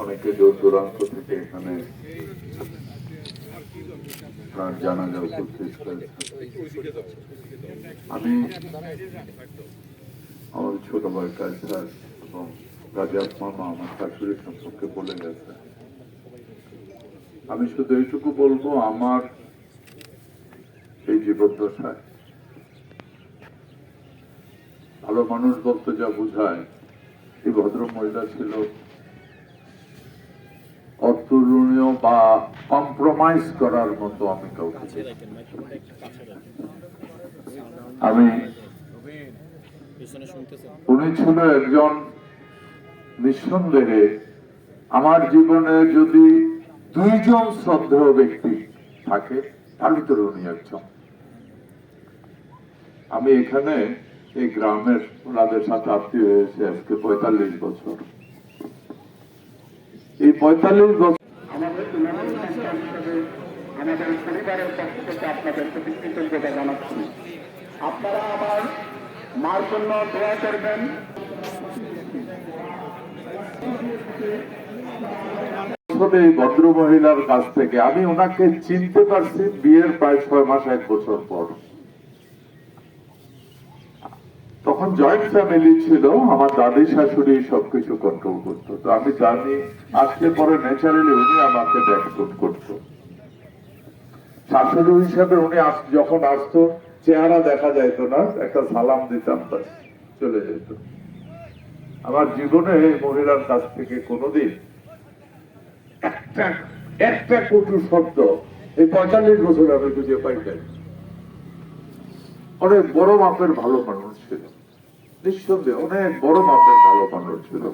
অনেকে দূর দূরান্ত থেকে এখানে তার জানাজা উপস্থিত আমি আমার ছোট ভাই কায়সার এবং রাজাব মামা আমার শাশুড়ি সম্পর্কে বলে গেছে। আমি শুধু এইটুকু বলব, আমার এই জীবদ্দশায় ভালো মানুষ বলতে যা বোঝায়, এই ভদ্র মহিলা ছিল বা কম্প্রোমাইজ করার মতো আমি কাউকে আমি উনি ছিল একজন নিঃসন্দেহে, আমার জীবনে যদি দুইজন শ্রদ্ধেয় ব্যক্তি থাকে, তাহলে তো উনি একজন। আমি এখানে এই গ্রামের ওনাদের সাথে আত্মীয় হয়েছে আজকে পঁয়তাল্লিশ বছর। এই পঁয়তাল্লিশ বছর আমাদের ইমানুল সন্তান হিসেবে আমাদের পরিবারের পক্ষ থেকে আপনাদের প্রতি কৃতজ্ঞতা জানাচ্ছি। আপনারা আমার মার জন্য দোয়া করবেন। ভদ্র মহিলার কাছ থেকে, আমি ওনাকে চিনতে পারছি বিয়ের প্রায় ছয় মাস, এক বছর পর। তখন জয়েন্ট ফ্যামিলি ছিল, আমার দাদি শাশুড়ি সবকিছু কন্ট্রোল করতো। তো আমি জানি আসলে পরে ন্যাচারালি উনি আমাকে ব্যাকফুট করতো। শাশুড়ি হিসাবে উনি যখন আসতো, চেহারা দেখা যাইতো না, একটা সালাম দিতাম চলে যেত। আমার জীবনে এই মহিলার কাছ থেকে কোনোদিন একটা কটু শব্দ এই পঁয়তাল্লিশ বছর আমি খুঁজে পাই নাই। অনেক বড় মাপের ভালো মানুষ ছিল। নিঃসন্দেহে অনেক বড় মাপের ভালো মানুষ ছিল।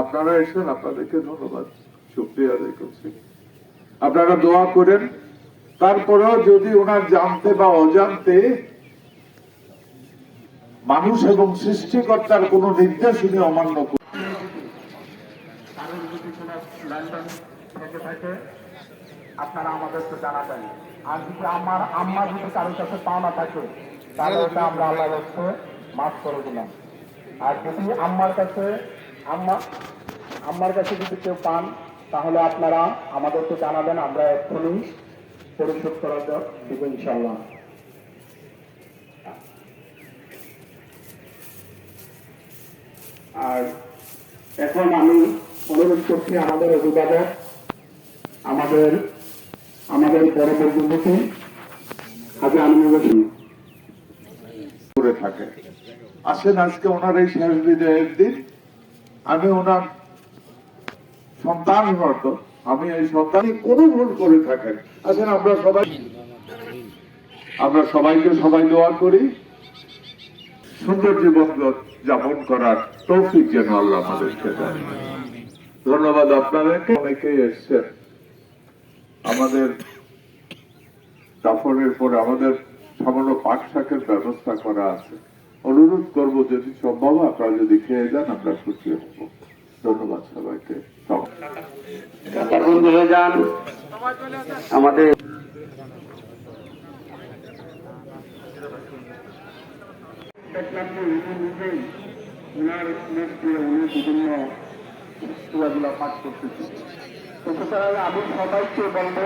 আপনারা এসেন, আপনাদেরকে ধন্যবাদ। শুক্রিয়া আদায় করছি। আপনারা দোয়া করেন তারপরেও যদি ওনার জানতে বা অজান্তে মানুষ এবং সৃষ্টিকর্তার কোন নির্দেশ উনি অমান্য আপনারা আর যদি আমার কাছে আমরা আম্মার কাছে যদি কেউ পান, তাহলে আপনারা আমাদেরকে জানাবেন, আমরা এক্ষুনি পরিশোধ করার দিব ইনশাল্লাহ আর এখন আমি অনুরোধ করছি আমাদের অভিভাবক, আমাদের আমাদের পরবর্তী হাজি আলমী করে থাকে। আসেন, আজকে ওনার এই শেষ বিদায়ের দিন। আমি ওনার সন্তান হয়তো আমি এই সন্তানই কোনো ভুল করে থাকেন। আসেন, আমরা সবাই আমরা সবাইকে সবাই দোয়া করি। সুন্দর জীবন যাপন করার তৌফিক যেন আল্লাহ আমাদেরকে দেন। ধন্যবাদ আপনাদেরকে। অনেকেই এসছেন। আমাদের দাফনের পরে আমাদের সামান্য পাক শাকের ব্যবস্থা করা আছে। অনুরোধ করব, যদি সম্ভব আপনারা যদি খেয়ে যান, আমরা খুশি হব। ধন্যবাদ সবাইকে। এখন বন্ধু যান। আমাদের পাঠ করতেছি তো সুতরাং আমি সবাইকে বলব